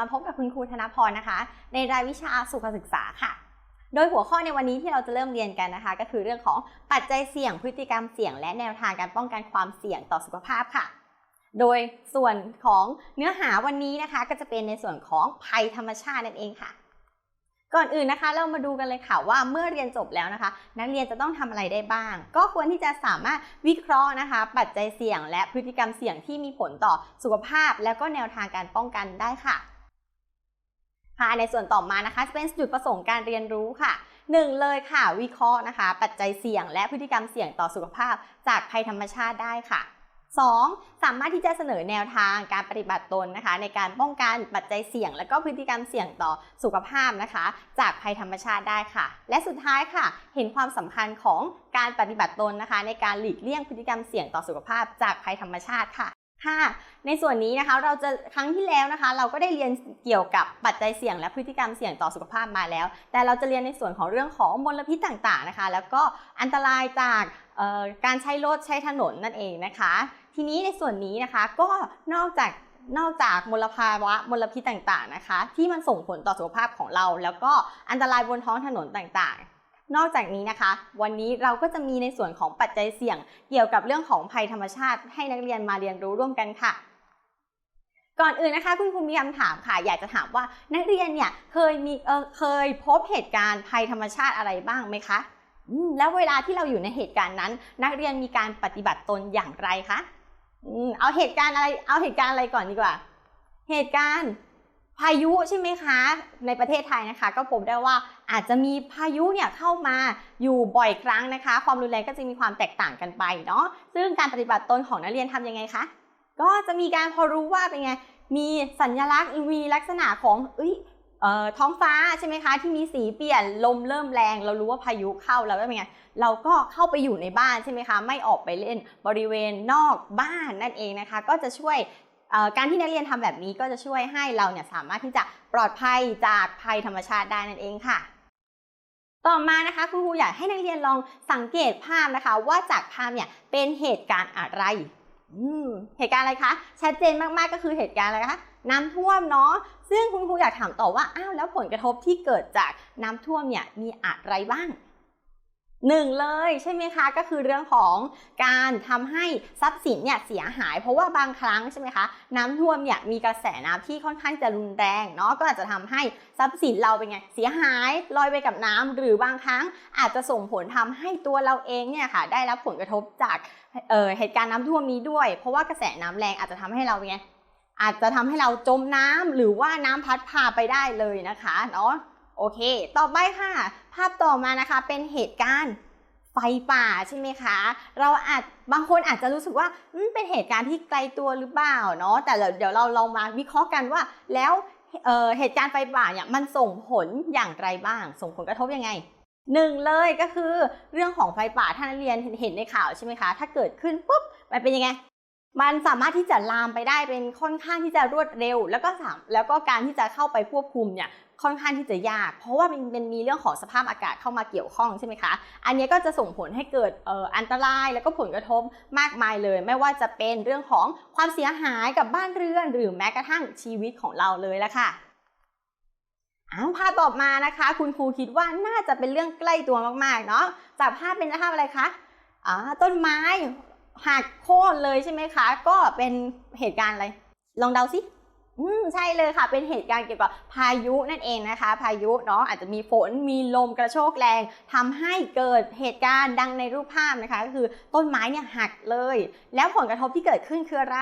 มาพบกับคุณครูธนพรนะคะ ในรายวิชาสุขศึกษาค่ะ โดยหัวข้อในวันนี้ที่เราจะเริ่มเรียนกันนะคะ ก็คือเรื่องของปัจจัยเสี่ยงพฤติกรรมเสี่ยง และแนวทางการป้องกันความเสี่ยงต่อสุขภาพค่ะ โดยส่วนของเนื้อหาวันนี้นะคะ ก็จะเป็นในส่วนของภัยธรรมชาตินั่นเองค่ะ ก่อนอื่นนะคะ เรามาดูกันเลยค่ะว่าเมื่อเรียนจบแล้วนะคะ นักเรียนจะต้องทำอะไรได้บ้าง ก็ควรที่จะสามารถวิเคราะห์นะคะ ปัจจัยเสี่ยง และพฤติกรรมเสี่ยงที่มีผลต่อสุขภาพ แล้วก็แนวทางการป้องกันได้ค่ะ ค่ะในส่วนต่อมานะคะจะเป็นจุดประสงค์การเรียนรู้ค่ะหนึ่งเลยค่ะ วิเคราะห์นะคะ ปัจจัยเสี่ยง และพฤติกรรมเสี่ยงต่อสุขภาพ จากภัยธรรมชาติได้ค่ะ 2. สามารถที่จะเสนอแนวทางการปฏิบัติตนนะคะ ในการป้องกันปัจจัยเสี่ยง และก็พฤติกรรมเสี่ยงต่อสุขภาพนะคะ จากภัยธรรมชาติได้ค่ะ และสุดท้ายค่ะ เห็นความสำคัญของการปฏิบัติตนนะคะ ในการหลีกเลี่ยงพฤติกรรมเสี่ยงต่อสุขภาพ จากภัยธรรมชาติค่ะ ค่ะ ในส่วนนี้นะคะเราจะครั้งที่แล้วนะคะ เราก็ได้เรียนเกี่ยวกับปัจจัยเสี่ยงและพฤติกรรมเสี่ยงต่อสุขภาพมาแล้ว แต่เราจะเรียนในส่วนของเรื่องของมลพิษต่างๆนะคะ แล้วก็อันตรายจากการใช้รถใช้ถนนนั่นเองนะคะ ทีนี้ในส่วนนี้นะคะก็นอกจากนอกจากมลภาวะมลพิษต่างๆนะคะ ที่มันส่งผลต่อสุขภาพของเรา แล้วก็อันตรายบนท้องถนนต่างๆ นอกจากนี้นะคะ วันนี้เราก็จะมีในส่วนของปัจจัยเสี่ยง เกี่ยวกับเรื่องของภัยธรรมชาติให้นักเรียนมาเรียนรู้ร่วมกันค่ะ ก่อนอื่นนะคะคุณครูมีคำถามค่ะ อยากจะถามว่านักเรียนเนี่ยเคยมีเออเคยพบเหตุการณ์ภัยธรรมชาติอะไรบ้างไหมคะอืมแล้วเวลาที่เราอยู่ในเหตุการณ์นั้น นักเรียนมีการปฏิบัติตนอย่างไรคะอืมเอาเหตุการณ์อะไร เอาเหตุการณ์อะไรก่อนดีกว่า เหตุการณ์ พายุใช่ไหมคะ ในประเทศไทยนะคะ ก็พบได้ว่าอาจจะมีพายุเนี่ยเข้ามาอยู่บ่อยครั้งนะคะ ความรุนแรงก็จะมีความแตกต่างกันไปเนาะซึ่งการปฏิบัติตนของนักเรียนทำยังไงคะก็จะมีการพอรู้ว่าเป็นไงมีสัญลักษณ์มีลักษณะของเอ้ยเอ่อท้องฟ้าใช่ไหมคะที่มีสีเปลี่ยนลมเริ่มแรง เรารู้ว่าพายุเข้าแล้วเป็นไงเราก็เข้าไปอยู่ในบ้านใช่ไหมคะ ไม่ออกไปเล่นบริเวณนอกบ้านนั่นเองนะคะ ก็จะช่วย การที่นักเรียนทำแบบนี้ก็จะช่วยให้เราเนี่ยสามารถที่จะปลอดภัยจากภัยธรรมชาติได้นั่นเองค่ะ ต่อมานะคะคุณครูอยากให้นักเรียนลองสังเกตภาพนะคะ ว่าจากภาพเนี่ยเป็นเหตุการณ์อะไรเหตุการณ์อะไรคะชัดเจนมากๆก็คือเหตุการณ์อะไรคะน้ำท่วมเนาะซึ่งคุณครูอยากถามต่อว่าอ้าวแล้วผลกระทบที่เกิดจากน้ำท่วมเนี่ยมีอะไรบ้าง หนึ่งเลยใช่ไหมคะก็คือเรื่องของการทำให้ทรัพย์สินเนี่ยเสียหาย เพราะว่าบางครั้งใช่ไหมคะน้ำท่วมเนี่ยมีกระแสน้ำที่ค่อนข้างจะรุนแรงเนาะก็อาจจะทำให้ทรัพย์สินเราเป็นไงเสียหายลอยไปกับน้ำหรือบางครั้งอาจจะส่งผลทำให้ตัวเราเองเนี่ยค่ะได้รับผลกระทบจากเเหตุการณ์น้ำท่วมนี้ด้วย เพราะว่ากระแสน้ำแรงอาจจะทำให้เราไงอาจจะทำให้เราจมน้ำหรือว่าน้ำพัดพาไปได้เลยนะคะเนาะ โอเค ต่อไปค่ะ ภาพต่อมานะคะเป็นเหตุการณ์ไฟป่าใช่ไหมคะ เราอาจบางคนอาจจะรู้สึกว่าเป็นเหตุการณ์ที่ไกลตัวหรือเปล่าเนาะ แต่เดี๋ยวเราลองมาวิเคราะห์กันว่า แล้วเเหตุการณ์ไฟป่าเนี่ยมันส่งผลอย่างไรบ้าง ส่งผลกระทบยังไงหนึ่งเลยก็คือเรื่องของไฟป่าท่านเรียนเห็นในข่าวใช่ไหมคะ ถ้าเกิดขึ้นปุ๊บมันเป็นยังไง มันสามารถที่จะลามไปได้เป็นค่อนข้างที่จะรวดเร็ว แล้วก็สามแล้วก็การที่จะเข้าไปควบคุมเนี่ยค่อนข้างที่จะยาก เพราะว่ามันเป็นมีเรื่องของสภาพอากาศเข้ามาเกี่ยวข้องใช่ไหมคะ อันนี้ก็จะส่งผลให้เกิดอ,อ,อันตรายแล้วก็ผลกระทบมากมายเลย ไม่ว่าจะเป็นเรื่องของความเสียหายกับบ้านเรือน หรือแม้กระทั่งชีวิตของเราเลยละค่ะอ้าวภาพต่อมานะคะ คุณครูคิดว่าน่าจะเป็นเรื่องใกล้ตัวมากๆเนาะจากภาพเป็นภาพอะไรคะอ่าต้นไม้ หักโค่นเลยใช่ไหมคะ ก็เป็นเหตุการณ์อะไร ลองเดาสิอืมใช่เลยค่ะ เป็นเหตุการณ์เกี่ยวกับพายุนั่นเองนะคะ พายุเนาะอาจจะมีฝนมีลมกระโชกแรงทำให้เกิดเหตุการณ์ดังในรูปภาพนะคะ ก็คือต้นไม้เนี่ยหักเลย แล้วผลกระทบที่เกิดขึ้นคืออะไร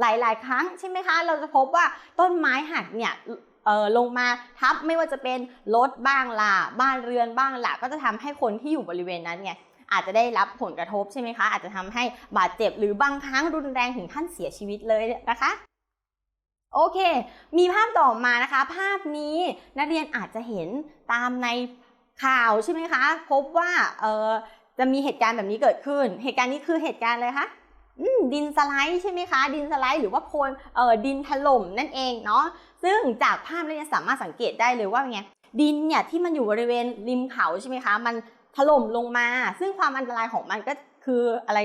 หลาย ๆ ครั้งใช่ไหมคะ เราจะพบว่าต้นไม้หักเนี่ยเออลงมาทับไม่ว่าจะเป็นรถบ้างล่ะบ้านเรือนบ้างล่ะก็จะทำให้คนที่อยู่บริเวณนั้นเนี่ย อาจจะได้รับผลกระทบใช่ไหมคะ อาจจะทำให้บาดเจ็บหรือบางครั้งรุนแรงถึงขั้นเสียชีวิตเลยนะคะโอเค มีภาพต่อมานะคะ ภาพนี้นักเรียนอาจจะเห็นตามในข่าวใช่ไหมคะ พบว่าเออจะมีเหตุการณ์แบบนี้เกิดขึ้น เหตุการณ์นี้คือเหตุการณ์อะไรคะดินสไลด์ใช่ไหมคะ ดินสไลด์หรือว่าโคลเออดินถล่มนั่นเองเนาะ ซึ่งจากภาพเราเนี่ยสามารถสังเกตได้เลยว่าไง ดินเนี่ยที่มันอยู่บริเวณริมเขาใช่ไหมคะ มัน ถล่มลงมา ซึ่งความอันตรายของมันก็คืออะไร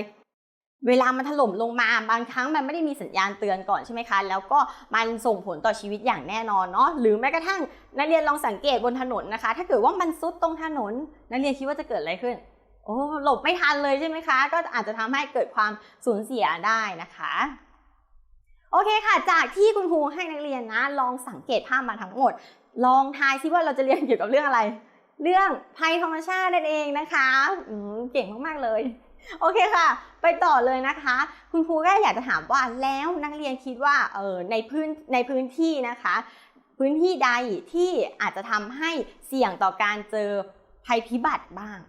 เวลามันถล่มลงมาบางครั้งมันไม่ได้มีสัญญาณเตือนก่อนใช่ไหมคะ แล้วก็มันส่งผลต่อชีวิตอย่างแน่นอนเนาะหรือแม้กระทั่งนักเรียนลองสังเกตบนถนนนะคะ ถ้าเกิดว่ามันซุดตรงถนนนักเรียนคิดว่าจะเกิดอะไรขึ้น โอ้หลบไม่ทันเลยใช่ไหมคะ ก็อาจจะทำให้เกิดความสูญเสียได้นะคะโอเคค่ะ จากที่คุณครูให้นักเรียนนะ ลองสังเกตภาพมาทั้งหมด ลองทายซิว่าเราจะเรียนเกี่ยวกับเรื่องอะไร เรื่องภัยธรรมชาตินั่นเองนะคะเก่งมากๆเลย โอเคค่ะ ไปต่อเลยนะคะ คุณครูก็อยากจะถามว่าแล้วนักเรียนคิดว่าเออในพื้นในพื้นที่นะคะ พื้นที่ใดที่อาจจะทำให้เสี่ยงต่อการเจอภัยพิบัติบ้าง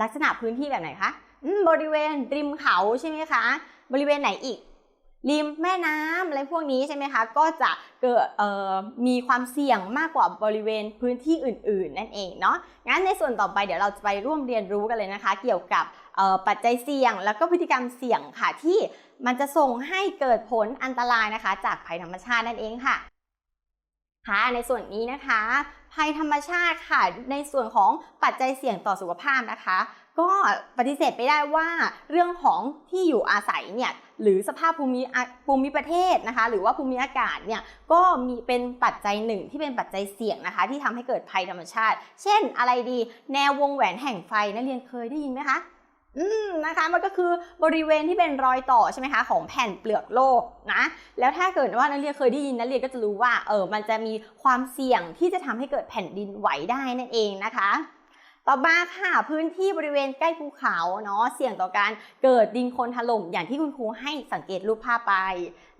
ลักษณะพื้นที่แบบไหนคะบริเวณริมเขาใช่ไหมคะ บริเวณไหนอีก ริมแม่น้ำอะไรพวกนี้ใช่ไหมคะ ก็จะเกิดมีความเสี่ยงมากกว่าบริเวณพื้นที่อื่น ๆ นั่นเองเนาะ งั้นในส่วนต่อไปเดี๋ยวเราจะไปร่วมเรียนรู้กันเลยนะคะ เกี่ยวกับปัจจัยเสี่ยง แล้วก็พฤติกรรมเสี่ยงค่ะที่มันจะส่งให้เกิดผลอันตรายนะคะ จากภัยธรรมชาตินั่นเองค่ะ ค่ะในส่วนนี้นะคะ ภัยธรรมชาติค่ะ ในส่วนของปัจจัยเสี่ยงต่อสุขภาพนะคะ ก็ปฏิเสธไปได้ว่าเรื่องของที่อยู่อาศัยเนี่ยหรือสภาพภูมิภูมิประเทศนะคะ หรือว่าภูมิอากาศเนี่ยก็มีเป็นปัจจัยหนึ่งที่เป็นปัจจัยเสี่ยงนะคะ ที่ทำให้เกิดภัยธรรมชาติ เช่นอะไรดี แนววงแหวนแห่งไฟนักเรียนเคยได้ยินไหมคะ อืมนะคะมันก็คือบริเวณที่เป็นรอยต่อใช่ไหมคะของแผ่นเปลือกโลกนะแล้วถ้าเกิดว่านักเรียนเคยได้ยินนักเรียนก็จะรู้ว่าเออมันจะมีความเสี่ยงที่จะทำให้เกิดแผ่นดินไหวได้นั่นเองนะคะ ต่อมาค่ะพื้นที่บริเวณใกล้ภูเขาเนาะเสี่ยงต่อการเกิดดินโคลนถล่มอย่างที่คุณครูให้สังเกตรูปภาพไป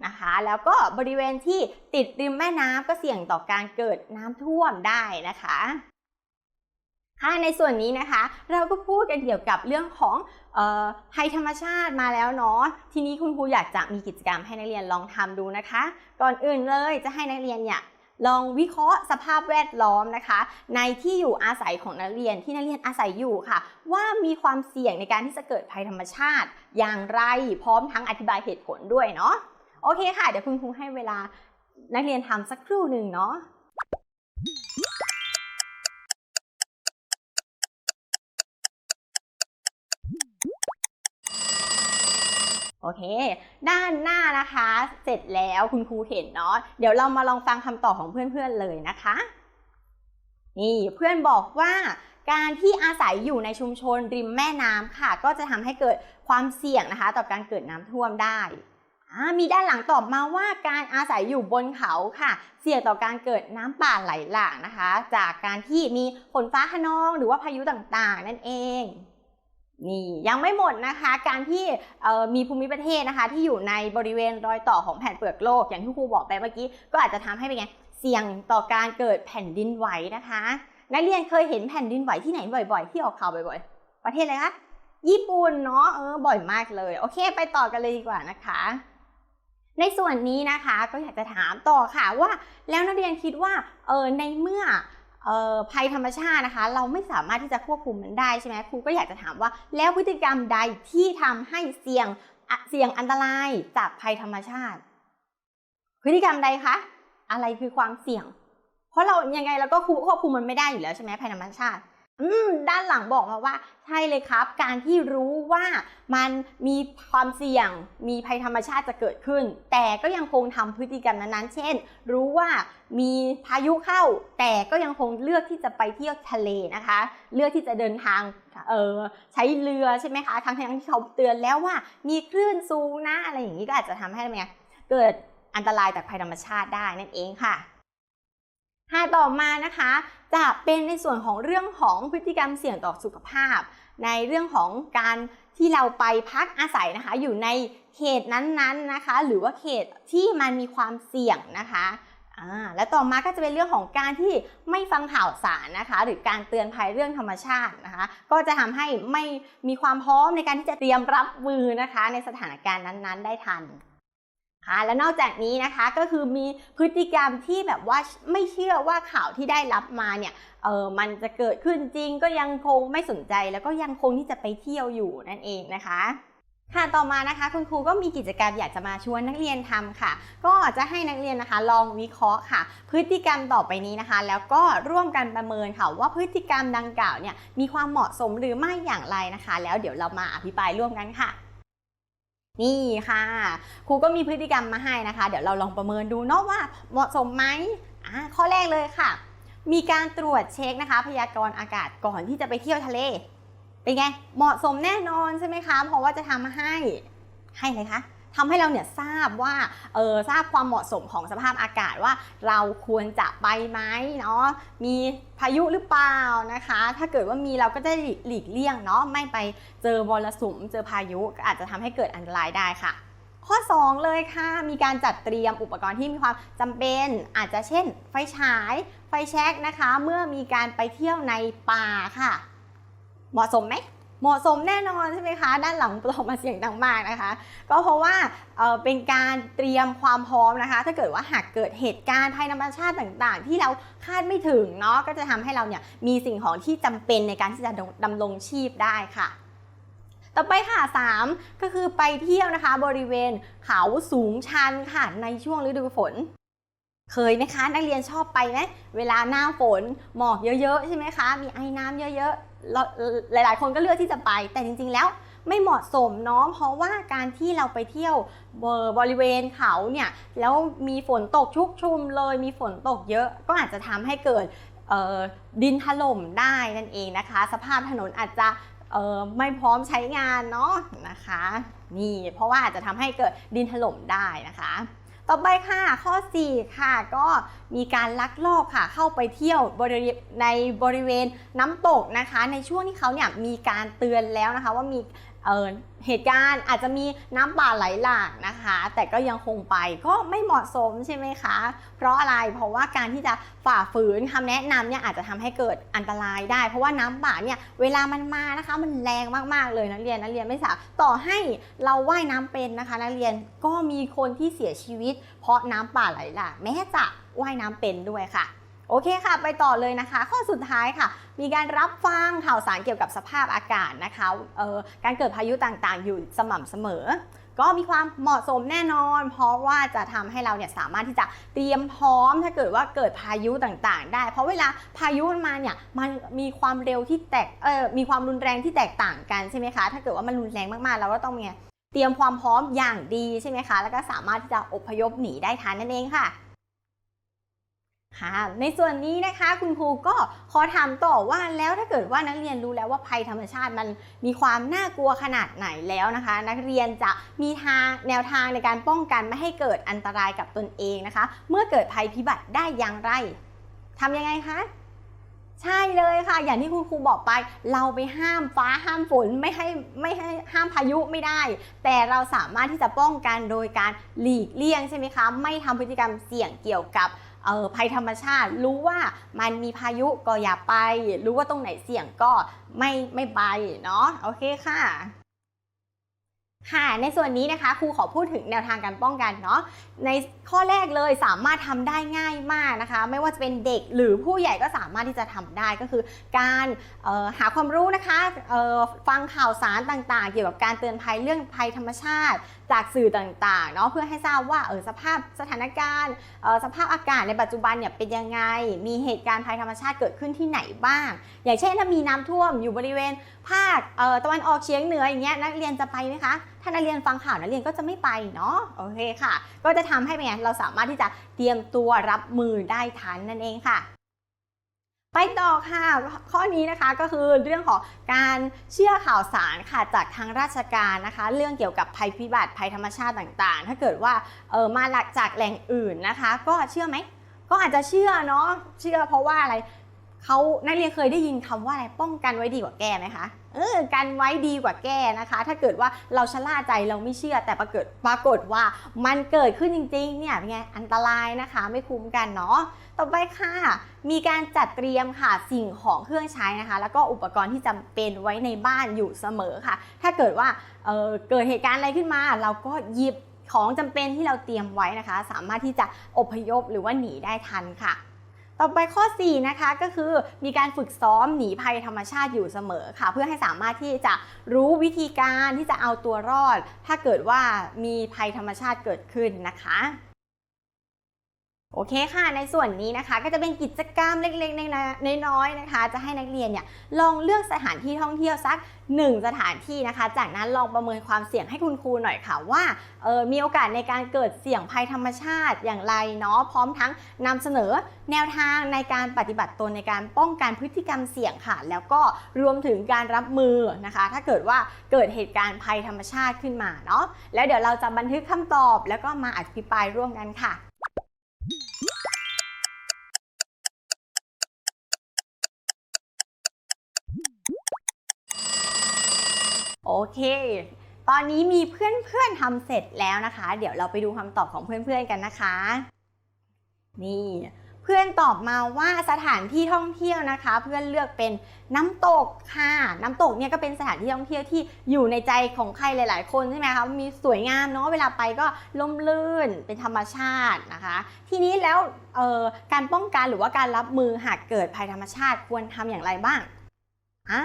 นะคะ แล้วก็บริเวณที่ติดริมแม่น้ำก็เสี่ยงต่อการเกิดน้ำท่วมได้นะคะ ค่ะในส่วนนี้นะคะเราก็พูดกันเกี่ยวกับเรื่องของภัยธรรมชาติมาแล้วเนาะทีนี้คุณครูอยากจะมีกิจกรรมให้นักเรียนลองทำดูนะคะ ก่อนอื่นเลยจะให้นักเรียนเนี่ยลองวิเคราะห์สภาพแวดล้อมนะคะ ในที่อยู่อาศัยของนักเรียนที่นักเรียนอาศัยอยู่ค่ะ ว่ามีความเสี่ยงในการที่จะเกิดภัยธรรมชาติ อย่างไรพร้อมทั้งอธิบายเหตุผลด้วยเนาะโอเคค่ะ เดี๋ยวคุณครูให้เวลานักเรียนทำสักครู่หนึ่งเนาะ โอเค ด้านหน้านะคะ เสร็จแล้วคุณครูเห็นเนาะ เดี๋ยวเรามาลองฟังคำตอบของเพื่อนๆเลยนะคะ นี่เพื่อนบอกว่าการที่อาศัยอยู่ในชุมชนริมแม่น้ำค่ะ ก็จะทำให้เกิดความเสี่ยงนะคะ ต่อการเกิดน้ำท่วมได้มีด้านหลังตอบมาว่าการอาศัยอยู่บนเขาค่ะ เสี่ยงต่อการเกิดน้ำป่าไหลหลากนะคะ จากการที่มีฝนฟ้าคะนองหรือว่าพายุต่างๆ นั่นเอง นี่ยังไม่หมดนะคะการที่มีภูมิประเทศนะคะ ที่อยู่ในบริเวณรอยต่อของแผ่นเปลือกโลก อย่างที่ครูบอกไปเมื่อกี้ ก็อาจจะทำให้เป็นไงเสี่ยงต่อการเกิดแผ่นดินไหวนะคะ นักเรียนเคยเห็นแผ่นดินไหวที่ไหนบ่อย ๆ ที่ออกข่าวบ่อยๆ ประเทศอะไรคะญี่ปุ่นเนาะเออบ่อยมากเลย โอเค ไปต่อกันเลยดีกว่านะคะ ในส่วนนี้นะคะก็อยากจะถามต่อค่ะว่า แล้วนักเรียนคิดว่าเออในเมื่อ ภัยธรรมชาตินะคะ เราไม่สามารถที่จะควบคุมมันได้ใช่ไหมครูก็อยากจะถามว่า แล้วพฤติกรรมใดที่ทำให้เสี่ยงเสี่ยงอันตรายจากภัยธรรมชาติ พฤติกรรมใดคะอะไรคือความเสี่ยง เพราะเรายังไงเราก็ควบคุมมันไม่ได้อยู่แล้วใช่ไหมภัยธรรมชาติ ด้านหลังบอกมาว่าใช่เลยครับ การที่รู้ว่ามันมีความเสี่ยง มีภัยธรรมชาติจะเกิดขึ้น แต่ก็ยังคงทำพฤติกรรมนั้นๆ เช่น รู้ว่ามีพายุเข้า แต่ก็ยังคงเลือกที่จะไปเที่ยวทะเลนะคะ เลือกที่จะเดินทางเออใช้เรือใช่ไหมคะทั้งทที่เขาเตือนแล้วว่ามีคลื่นสูงนะอะไรอย่างนี้ก็อาจจะทำให้อะไรเกิดอันตรายจากภัยธรรมชาติได้นั่นเองค่ะ ค่ะต่อมานะคะ จะเป็นในส่วนของเรื่องของพฤติกรรมเสี่ยงต่อสุขภาพ ในเรื่องของการที่เราไปพักอาศัยนะคะ อยู่ในเขตนั้นๆนะคะ หรือว่าเขตที่มันมีความเสี่ยงนะคะอ่าและต่อมาก็จะเป็นเรื่องของการที่ไม่ฟังข่าวสารนะคะ หรือการเตือนภัยเรื่องธรรมชาตินะคะ ก็จะทำให้ไม่มีความพร้อมในการที่จะเตรียมรับมือนะคะ ในสถานการณ์นั้นๆ ได้ทัน ค่ะและนอกจากนี้นะคะก็คือมีพฤติกรรมที่แบบว่าไม่เชื่อว่าข่าวที่ได้รับมาเนี่ยเออมันจะเกิดขึ้นจริงก็ยังคงไม่สนใจแล้วก็ยังคงที่จะไปเที่ยวอยู่นั่นเองนะคะค่ะ ต่อมานะคะ คุณครูก็มีกิจกรรมอยากจะมาชวนนักเรียนทำค่ะ ก็จะให้นักเรียนนะคะ ลองวิเคราะห์ค่ะ พฤติกรรมต่อไปนี้นะคะ แล้วก็ร่วมกันประเมินค่ะว่าพฤติกรรมดังกล่าวเนี่ยมีความเหมาะสมหรือไม่อย่างไรนะคะ แล้วเดี๋ยวเรามาอภิปรายร่วมกันค่ะ นี่ค่ะครูก็มีพฤติกรรมมาให้นะคะ เดี๋ยวเราลองประเมินดูเนาะว่าเหมาะสมไหมอ่าข้อแรกเลยค่ะ มีการตรวจเช็คนะคะ พยากรณ์อากาศก่อนที่จะไปเที่ยวทะเล เป็นไงเหมาะสมแน่นอนใช่ไหมคะ เพราะว่าจะทำให้ให้เลยคะ ทำให้เราเนี่ยทราบว่าเออทราบความเหมาะสมของสภาพอากาศว่าเราควรจะไปไหมเนาะมีพายุหรือเปล่านะคะ ถ้าเกิดว่ามีเราก็จะหลีกเลี่ยงเนาะไม่ไปเจอมรสุมเจอพายุอาจจะทำให้เกิดอันตรายได้ค่ะ ข้อ 2 เลยค่ะ มีการจัดเตรียมอุปกรณ์ที่มีความจำเป็น อาจจะเช่น ไฟฉาย ไฟแช็กนะคะ เมื่อมีการไปเที่ยวในป่าค่ะ เหมาะสมไหม เหมาะสมแน่นอนใช่ไหมคะ ด้านหลังเรามาเสียงดังมากนะคะ ก็เพราะว่าเเป็นการเตรียมความพร้อมนะคะ ถ้าเกิดว่าหากเกิดเหตุการณ์ภัยธรรมชาติต่างๆ ที่เราคาดไม่ถึงเนาะก็จะทำให้เราเนี่ยมีสิ่งของที่จำเป็นในการที่จะดำรงชีพได้ค่ะต่อไปค่ะ 3 ก็คือไปเที่ยวนะคะ บริเวณเขาสูงชันค่ะ ในช่วงฤดูฝน เคยไหมคะ นักเรียนชอบไปไหมเวลาหน้าฝนหมอกเยอะๆ ใช่ไหมคะ มีไอ้น้ำเยอะๆ หลาย ๆ คนก็เลือกที่จะไป แต่จริง ๆ แล้วไม่เหมาะสมเนาะเพราะว่าการที่เราไปเที่ยวบริเวณเขาเนี่ยแล้วมีฝนตกชุกชุมเลย มีฝนตกเยอะก็อาจจะทำให้เกิดดินถล่มได้นั่นเองนะคะ สภาพถนนอาจจะไม่พร้อมใช้งานเนาะนะคะ นี่เพราะว่าอาจจะทำให้เกิดดินถล่มได้นะคะ ต่อไปค่ะข้อ 4 ค่ะ ก็มีการลักลอบค่ะ เข้าไปเที่ยวบริในบริเวณน้ำตกนะคะ ในช่วงที่เขาเนี่ยมีการเตือนแล้วนะคะ ว่ามี เออเหตุการณ์อาจจะมีน้ำป่าไหลหลากนะคะ แต่ก็ยังคงไปก็ไม่เหมาะสมใช่ไหมคะ เพราะอะไรเพราะว่าการที่จะฝ่าฝืนคำแนะนำเนี่ยอาจจะทำให้เกิดอันตรายได้ เพราะว่าน้ำป่าเนี่ยเวลามันมานะคะมันแรงมากๆเลยนักเรียนนักเรียนไม่สามารถต่อให้เราว่ายน้ำเป็นนะคะ นักเรียนก็มีคนที่เสียชีวิต เพราะน้ำป่าไหลหลากแม้จะว่ายน้ำเป็นด้วยค่ะ โอเคค่ะ ไปต่อเลยนะคะ ข้อสุดท้ายค่ะ มีการรับฟังข่าวสารเกี่ยวกับสภาพอากาศนะคะออการเกิดพายุต่างๆ อยู่สม่ำเสมอ ก็มีความเหมาะสมแน่นอน เพราะว่าจะทำให้เราเนี่ยสามารถที่จะเตรียมพร้อมถ้าเกิดว่าเกิดพายุต่างๆ ได้ เพราะเวลาพายุมันมาเนี่ยมันมีความเร็วที่แตกเออมีความรุนแรงที่แตกต่างกันใช่ไหมคะถ้าเกิดว่ามันรุนแรงมากๆเราก็ต้องเนี่ยเตรียมความพร้อมอย่างดีใช่ไหมคะ แล้วก็สามารถที่จะอพยพหนีได้ทันนั่นเองค่ะ ค่ะในส่วนนี้นะคะคุณครูก็ขอถามต่อว่าแล้วถ้าเกิดว่านักเรียนรู้แล้วว่าภัยธรรมชาติมันมีความน่ากลัวขนาดไหนแล้วนะคะ นักเรียนจะมีทางแนวทางในการป้องกันไม่ให้เกิดอันตรายกับตนเองนะคะ เมื่อเกิดภัยพิบัติได้อย่างไรทำยังไงคะใช่เลยค่ะ อย่างที่คุณครูบอกไป เราไปห้ามฟ้าห้ามฝนไม่ให้ไม่ให้ห้ามพายุไม่ได้ แต่เราสามารถที่จะป้องกันโดยการหลีกเลี่ยงใช่ไหมคะ ไม่ทำพฤติกรรมเสี่ยงเกี่ยวกับ เออภัยธรรมชาติ รู้ว่ามันมีพายุก็อย่าไป รู้ว่าตรงไหนเสี่ยงก็ไม่ไม่ไปเนาะโอเคค่ะ ค่ะ ในส่วนนี้นะคะครูขอพูดถึงแนวทางการป้องกันเนาะ ในข้อแรกเลยสามารถทำได้ง่ายมากนะคะ ไม่ว่าจะเป็นเด็กหรือผู้ใหญ่ก็สามารถที่จะทำได้ก็คือ การหาความรู้นะคะฟังข่าวสารต่างๆ เกี่ยวกับการเตือนภัยเรื่องภัยธรรมชาติ จากสื่อต่างๆเนาะเพื่อให้ทราบว่าเออสภาพสถานการณ์สภาพอากาศในปัจจุบันเนี่ยเป็นยังไง มีเหตุการณ์ภัยธรรมชาติเกิดขึ้นที่ไหนบ้าง อย่างเช่นถ้ามีน้ำท่วมอยู่บริเวณภาคตะวันออกเฉียงเหนืออย่างเงี้ยนักเรียนจะไปไหมคะถ้านักเรียนฟังข่าวนักเรียนก็จะไม่ไปเนาะโอเคค่ะ ก็จะทำให้เป็นไงเราสามารถที่จะเตรียมตัวรับมือได้ทันนั่นเองค่ะไปต่อค่ะ ข้อนี้นะคะก็คือเรื่องของการเชื่อข่าวสารค่ะจากทางราชการนะคะ เรื่องเกี่ยวกับภัยพิบัติภัยธรรมชาติต่างๆ ถ้าเกิดว่าเออมาจากแหล่งอื่นนะคะ ก็เชื่อไหมก็อาจจะเชื่อเนาะเชื่อเพราะว่าอะไร เขานักเรียนเคยได้ยินคำว่าอะไรป้องกันไว้ดีกว่าแก้ไหมคะเออกันไว้ดีกว่าแก้นะคะ ถ้าเกิดว่าเราชะล่าใจเราไม่เชื่อ แต่ปรากฏปรากฏว่ามันเกิดขึ้นจริงๆเนี่ยเป็นไงอันตรายนะคะไม่คุ้มกันเนาะต่อไปค่ะ มีการจัดเตรียมค่ะสิ่งของเครื่องใช้นะคะ แล้วก็อุปกรณ์ที่จำเป็นไว้ในบ้านอยู่เสมอค่ะ ถ้าเกิดว่าเออเกิดเหตุการณ์อะไรขึ้นมา เราก็หยิบของจำเป็นที่เราเตรียมไว้นะคะ สามารถที่จะอพยพหรือว่าหนีได้ทันค่ะ ต่อไปข้อ 4 นะคะก็คือมีการฝึกซ้อมหนีภัยธรรมชาติอยู่เสมอค่ะ เพื่อให้สามารถที่จะรู้วิธีการที่จะเอาตัวรอด ถ้าเกิดว่ามีภัยธรรมชาติเกิดขึ้นนะคะ โอเคค่ะ ในส่วนนี้นะคะก็จะเป็นกิจกรรมเล็กๆน้อยๆนะคะ จะให้นักเรียนเนี่ยลองเลือกสถานที่ท่องเที่ยวสัก 1 สถานที่นะคะ จากนั้นลองประเมินความเสี่ยงให้คุณครูหน่อยค่ะว่าเออมีโอกาสในการเกิดเสี่ยงภัยธรรมชาติอย่างไรเนาะพร้อมทั้งนำเสนอแนวทางในการปฏิบัติตนในการป้องกันพฤติกรรมเสี่ยงค่ะ แล้วก็รวมถึงการรับมือนะคะ ถ้าเกิดว่าเกิดเหตุการณ์ภัยธรรมชาติขึ้นมาเนาะแล้วเดี๋ยวเราจะบันทึกคำตอบ แล้วก็มาอภิปรายร่วมกันค่ะ โอเค ตอนนี้มีเพื่อนๆทำเสร็จแล้วนะคะ เดี๋ยวเราไปดูคำตอบของเพื่อนๆกันนะคะ นี่ เพื่อนตอบมาว่าสถานที่ท่องเที่ยวนะคะ เพื่อนเลือกเป็นน้ำตกค่ะ น้ำตกเนี่ยก็เป็นสถานที่ท่องเที่ยวที่อยู่ในใจของใครหลาย ๆ คนใช่ไหมคะ มีสวยงามเนาะ เวลาไปก็ล่มลื่น เป็นธรรมชาตินะคะ ทีนี้แล้วการป้องกันหรือว่าการรับมือหากเกิดภัยธรรมชาติควรทำอย่างไรบ้าง อ่า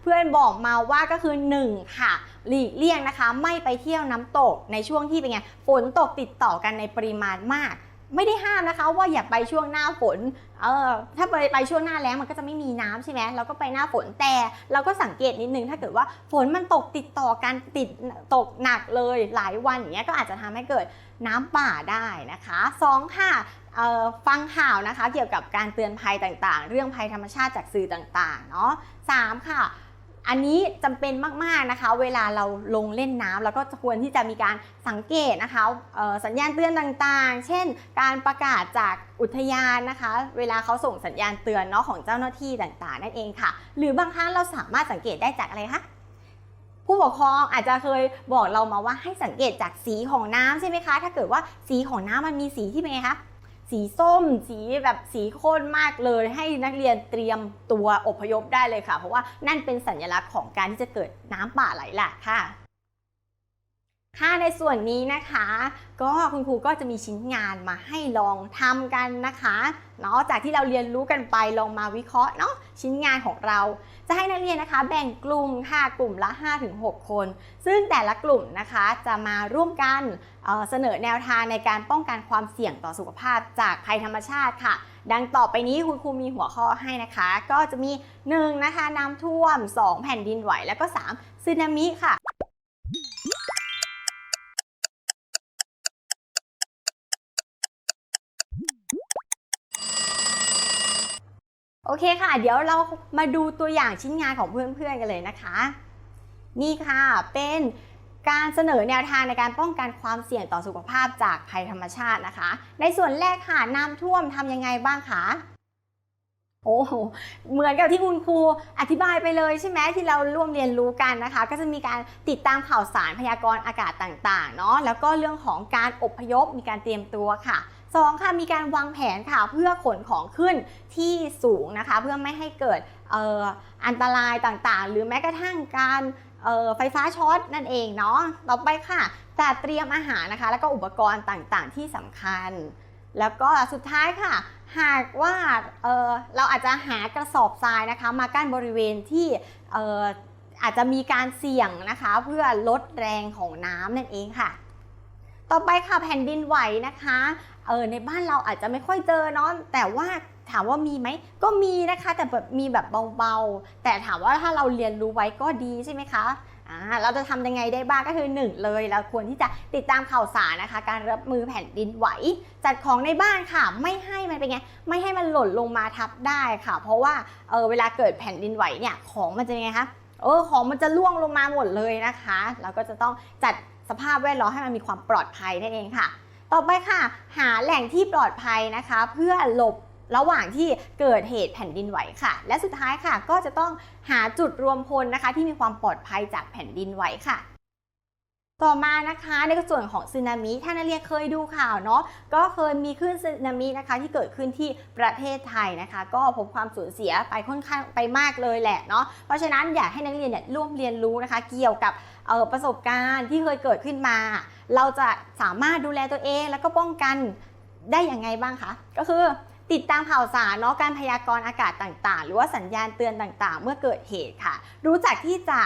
เพื่อนบอกมาว่าก็คือ 1 ค่ะ หลีกเลี่ยงนะคะ ไม่ไปเที่ยวน้ำตกในช่วงที่เป็นไงฝนตกติดต่อกันในปริมาณมาก ไม่ได้ห้ามนะคะ ว่าอย่าไปช่วงหน้าฝน เออถ้าไปไปช่วงหน้าแล้งมันก็จะไม่มีน้ำใช่ไหมเราก็ไปหน้าฝนแต่เราก็สังเกตนิดนึงถ้าเกิดว่าฝนมันตกติดต่อกันติดตกหนักเลยหลายวันอย่างเงี้ยก็อาจจะทำให้เกิดน้ำป่าได้นะคะสองค่ะฟังข่าวนะคะเกี่ยวกับการเตือนภัยต่างๆ เรื่องภัยธรรมชาติจากสื่อต่างๆเนาะสามค่ะ อันนี้จำเป็นมากๆนะคะ เวลาเราลงเล่นน้ำแล้วก็ควรที่จะมีการสังเกตนะคะสัญญาณเตือนต่างๆ เช่น การประกาศจากอุทยานนะคะ เวลาเขาส่งสัญญาณเตือนเนาะของเจ้าหน้าที่ต่างๆ นั่นเองค่ะ หรือบางครั้งเราสามารถสังเกตได้จากอะไรคะผู้ปกครองอาจจะเคยบอกเรามาว่าให้สังเกตจากสีของน้ำใช่ไหมคะ ถ้าเกิดว่าสีของน้ำมันมีสีที่เป็นไงคะ สีส้ม สีแบบสีข้นมากเลย ให้นักเรียนเตรียมตัวอพยพได้เลยค่ะ เพราะว่านั่นเป็นสัญลักษณ์ของการที่จะเกิดน้ำป่าไหลหลากค่ะ ค่ะในส่วนนี้นะคะ ก็คุณครูก็จะมีชิ้นงานมาให้ลองทำกันนะคะเนาะจากที่เราเรียนรู้กันไปลองมาวิเคราะห์เนาะชิ้นงานของเรา จะให้นักเรียนนะคะ แบ่งกลุ่มค่ะกลุ่มละ 5-6 คน ซึ่งแต่ละกลุ่มนะคะจะมาร่วมกันเเสนอแนวทางในการป้องกันความเสี่ยงต่อสุขภาพจากภัยธรรมชาติค่ะ ดังต่อไปนี้คุณครูมีหัวข้อให้นะคะ ก็จะมี 1 นะคะน้ำท่วม 2 แผ่นดินไหวแล้วก็ 3 สึนามิค่ะ โอเคค่ะ เดี๋ยวเรามาดูตัวอย่างชิ้นงานของเพื่อนๆกันเลยนะคะ นี่ค่ะเป็นการเสนอแนวทางในการป้องกันความเสี่ยงต่อสุขภาพจากภัยธรรมชาตินะคะ ในส่วนแรกค่ะน้ำท่วมทำยังไงบ้างคะโอ้โหเหมือนกับที่คุณครูอธิบายไปเลยใช่ไหมที่เราร่วมเรียนรู้กันนะคะ ก็จะมีการติดตามข่าวสารพยากรณ์อากาศต่างๆเนาะแล้วก็เรื่องของการอบพยพมีการเตรียมตัวค่ะ สองค่ะมีการวางแผนค่ะเพื่อขนของขึ้นที่สูงนะคะ เพื่อไม่ให้เกิดอออันตรายต่างๆ หรือแม้กระทั่งการไฟฟ้าช็อตนั่นเองเนาะต่อไปค่ะจัดเตรียมอาหารนะคะ แล้วก็อุปกรณ์ต่างๆ ที่สำคัญ แล้วก็สุดท้ายค่ะ หากว่าเเราอาจจะหากระสอบทรายนะคะ มากั้นบริเวณที่อาจจะมีการเสี่ยงนะคะ เพื่อลดแรงของน้ำนั่นเองค่ะ ต่อไปค่ะแผ่นดินไหวนะคะ เออในบ้านเราอาจจะไม่ค่อยเจอเนาะแต่ว่าถามว่ามีไหมก็มีนะคะ แต่แบบมีแบบเบาๆ แต่ถามว่าถ้าเราเรียนรู้ไว้ก็ดีใช่ไหมคะอ่าเราจะทำยังไงได้บ้างก็คือหนึ่งเลยเราควรที่จะติดตามข่าวสารนะคะ การรับมือแผ่นดินไหว จัดของในบ้านค่ะ ไม่ให้มันเป็นไงไม่ให้มันหล่นลงมาทับได้ค่ะ เพราะว่าเออเวลาเกิดแผ่นดินไหวเนี่ยของมันจะยังไงคะเออของมันจะล่วงลงมาหมดเลยนะคะ เราก็จะต้องจัด สภาพแวดล้อมให้มันมีความปลอดภัยนั่นเองค่ะ ต่อไปค่ะ หาแหล่งที่ปลอดภัยนะคะ เพื่อหลบระหว่างที่เกิดเหตุแผ่นดินไหวค่ะ และสุดท้ายค่ะก็จะต้องหาจุดรวมพลนะคะ ที่มีความปลอดภัยจากแผ่นดินไหวค่ะ ต่อมานะคะในส่วนของสึนามิถ้านักเรียนเคยดูข่าวเนาะก็เคยมีคลื่นสึนามินะคะที่เกิดขึ้นที่ประเทศไทยนะคะ ก็พบความสูญเสียไปค่อนข้างไปมากเลยแหละเนาะเพราะฉะนั้นอยากให้นักเรียนเนี่ยร่วมเรียนรู้นะคะ เกี่ยวกับออประสบการณ์ที่เคยเกิดขึ้นมา เราจะสามารถดูแลตัวเองแล้วก็ป้องกันได้อย่างไงบ้างคะก็คือ ติดตามข่าวสารเนาะการพยากรณ์อากาศต่างๆ หรือว่าสัญญาณเตือนต่างๆ เมื่อเกิดเหตุค่ะ รู้จักที่จะ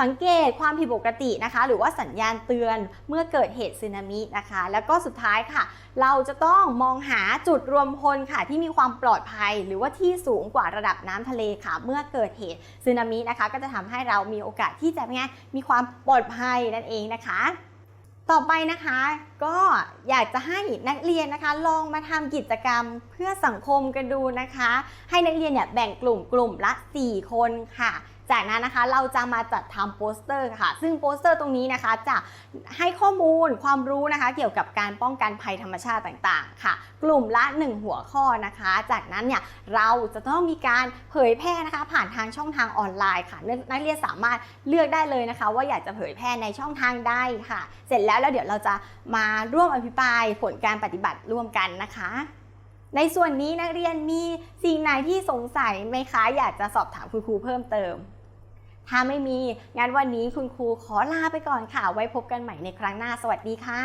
สังเกตความผิดปกตินะคะ หรือว่าสัญญาณเตือนเมื่อเกิดเหตุสึนามินะคะ แล้วก็สุดท้ายค่ะ เราจะต้องมองหาจุดรวมพลค่ะ ที่มีความปลอดภัย หรือว่าที่สูงกว่าระดับน้ำทะเลค่ะ เมื่อเกิดเหตุสึนามินะคะ ก็จะทำให้เรามีโอกาสที่จะไงมีความปลอดภัยนั่นเองนะคะ ต่อไปนะคะก็อยากจะให้นักเรียนนะคะ ลองมาทำกิจกรรมเพื่อสังคมกันดูนะคะ ให้นักเรียนเนี่ยแบ่งกลุ่มกลุ่มละ 4 คนค่ะ จากนั้นนะคะเราจะมาจัดทำโปสเตอร์ค่ะ ซึ่งโปสเตอร์ตรงนี้นะคะจะให้ข้อมูลความรู้นะคะ เกี่ยวกับการป้องกันภัยธรรมชาติต่างๆ ค่ะ กลุ่มละ 1 หัวข้อนะคะ จากนั้นเนี่ยเราจะต้องมีการเผยแพร่นะคะ ผ่านทางช่องทางออนไลน์ค่ะนักเรียนสามารถเลือกได้เลยนะคะ ว่าอยากจะเผยแพร่ในช่องทางใดค่ะ เสร็จแล้วแล้วเดี๋ยวเราจะมาร่วมอภิปรายผลการปฏิบัติร่วมกันนะคะในส่วนนี้นักเรียนมีสิ่งไหนที่สงสัยไหมคะ อยากจะสอบถามคุณครูเพิ่มเติม ถ้าไม่มีงั้นวันนี้คุณครูขอลาไปก่อนค่ะ ไว้พบกันใหม่ในครั้งหน้า สวัสดีค่ะ